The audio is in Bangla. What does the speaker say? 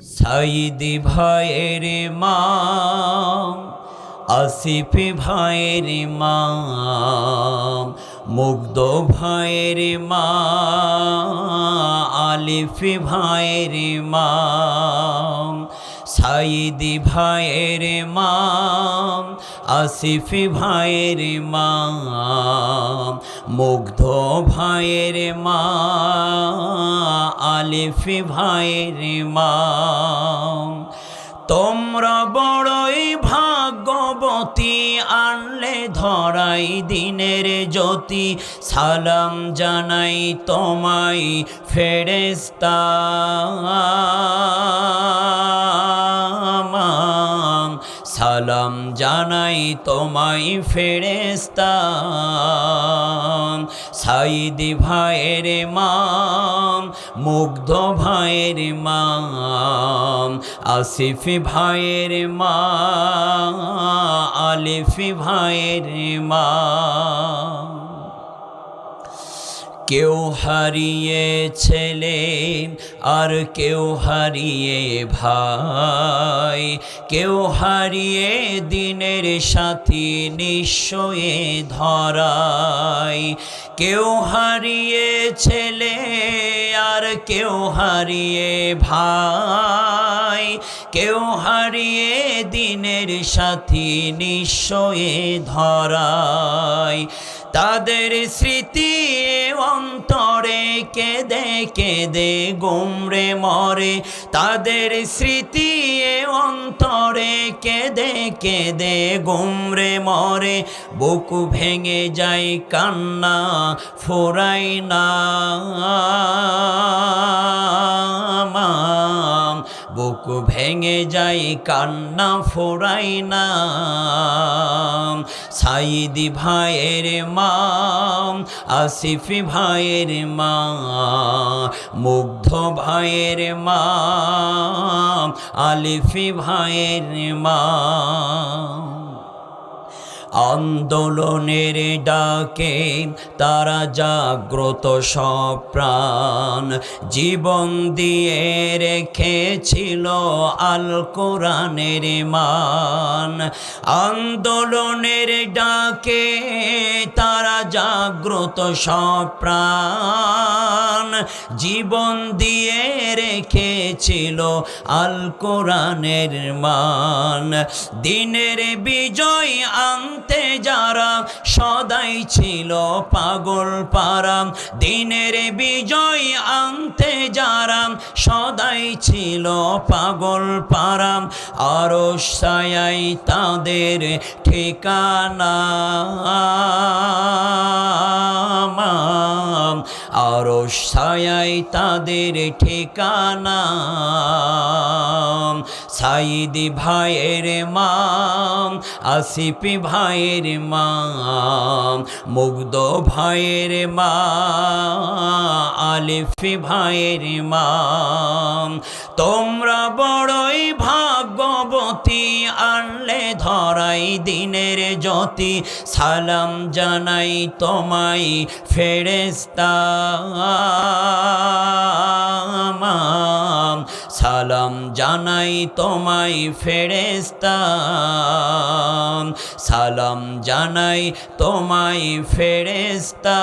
সাইদি ভাইয়ের মা আসিফ ভাইয়ের মা মুগ্ধ ভাইয়ের মা আলিফ ভাইয়ের মা সাইদি ভাইয়ের মা আসিফ ভাইয়ের মা মুগ্ধ ভাইয়ের মা আলিফ ভাইয়ের মা তোমরা বড়ই ভাগ্যবতী, আনলে ধরাই দিনের জ্যোতি, সালাম জানাই তোমায় ফেরেস্তা সালাম জানাই তোমাই ফেরেস্তা সাইদি ভাইয়ের মাম, মুগ্ধ ভাইয়ের মাম, আসিফ ভাইয়ের মা, আলিফি ভাইয়ের মা। কেউ হারিয়ে ছেলে, আর কেউ হারিয়ে ভাই। কেউ হারিয়ে দিনের সাথী নিশ্চয়ে ধরাই। কেউ হারিয়ে ছেলে, আর কেউ হারিয়ে ভাই। কেউ হারিয়ে দিনের সাথী নিশ্চয়ে ধরাই। তাদের স্মৃতি কেঁদে গুমরে মরে, তাদের স্মৃতি অন্তরে কেঁদে কেঁদে গুমরে মরে, বুকু ভেঙে যায় কান্না ফোরাই না। বুকু ভেঙে যাই কান্না ফোরাই না। সাইদি ভাইয়ের মা, আসিফি ভাইয়ের মা, মুগ্ধ ভাইয়ের মা, আলিফি ভাইয়ের মা। আন্দোলনের ডাকে তারা জাগ্রত সব প্রাণ। জীবন দিয়ে রেখেছিল আল কোরআনের মান। আন্দোলনের ডাকে তারা জাগ্রত সব প্রাণ। জীবন দিয়ে রেখেছিল আল কোরআনের মান। দিনের বিজয় আনতে যারা সদাই ছিল পাগল পারাম দিনের বিজয় আনতে যারা সদাই ছিল পাগল পারাম আরও সায়াই তাদের ঠিকানা। সায়াই তাদের ঠিকানা। সাইদি ভাইয়ের মাম, আসিফি ভাইয়ের মাম, মুগ্ধ ভাইয়ের মা আলিফি ভাইয়ের মাম। তোমরা বড়ই ভাগ্যবতী ধরাই দিনের জ্যোতি, সালাম জানাই তোমায় ফেরেস্তা সালাম জানাই তোমায় ফেরেস্তা সালাম জানাই তোমায় ফেরেস্তা